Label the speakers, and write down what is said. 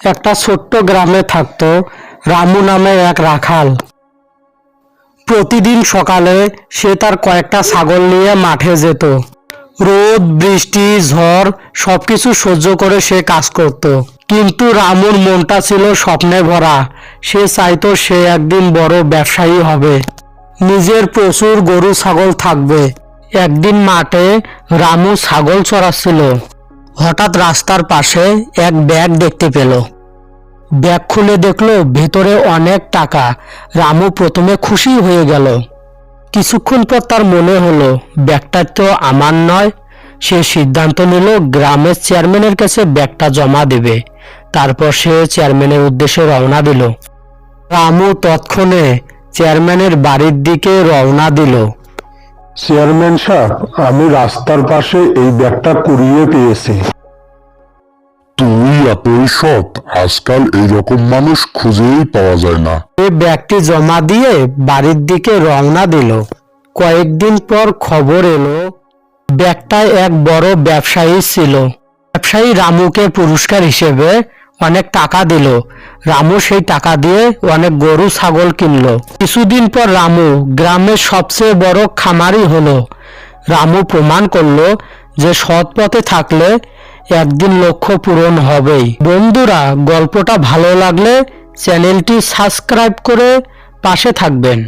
Speaker 1: একটা ছোট্ট গ্রামে থাকতো রামু নামে এক রাখাল। প্রতিদিন সকালে সে তার কয়েকটা ছাগল নিয়ে মাঠে যেত। রোদ, বৃষ্টি, ঝড় সবকিছু সহ্য করে সে কাজ করত। কিন্তু রামুর মনটা ছিল স্বপ্নে ভরা। সে চাইতো সে একদিন বড় ব্যবসায়ী হবে। নিজের প্রচুর গরু, ছাগল থাকবে। একদিন মাঠে রামু ছাগল চড়াচ্ছিল। হঠাৎ রাস্তার পাশে এক ব্যাগ দেখতে পেল। ব্যাগ খুলে দেখল ভেতরে অনেক টাকা। রামু প্রথমে খুশি হয়ে গেল। কিছুক্ষণ পর তার মনে হলো, ব্যাগটা তো আমার নয়। সে সিদ্ধান্ত নিল, গ্রামের চেয়ারম্যানের কাছে ব্যাগটা জমা দেবে। তারপর সে চেয়ারম্যানের উদ্দেশ্যে রওনা দিল। রামু তৎক্ষণে চেয়ারম্যানের বাড়ির দিকে রওনা দিল।
Speaker 2: চেয়ারম্যান সাহেব আমি রাস্তার পাশে এই ব্যাগটা কুড়িয়ে পেয়েছি।
Speaker 3: তুই এতই সৎ আজকাল এইরকম মানুষ খুঁজেই পাওয়া যায় না।
Speaker 1: সে ব্যাগটি জমা দিয়ে বাড়ির দিকে রওনা দিল। কয়েকদিন পর খবর এলো ব্যাগটায় এক বড় ব্যবসায়ী ছিল। ব্যবসায়ী রামুকে পুরস্কার হিসেবে অনেক টাকা দিল। রামু সেই টাকা দিয়ে অনেক গরু, ছাগল কিনলো। কিছুদিন পর রামু গ্রামের সবচেয়ে বড় খামারি হলো। রামু প্রমাণ করল যে সৎ পথে থাকলে একদিন লক্ষ্য পূরণ হবেই। বন্ধুরা, গল্পটা ভালো লাগলে চ্যানেলটি সাবস্ক্রাইব করে পাশে থাকবেন।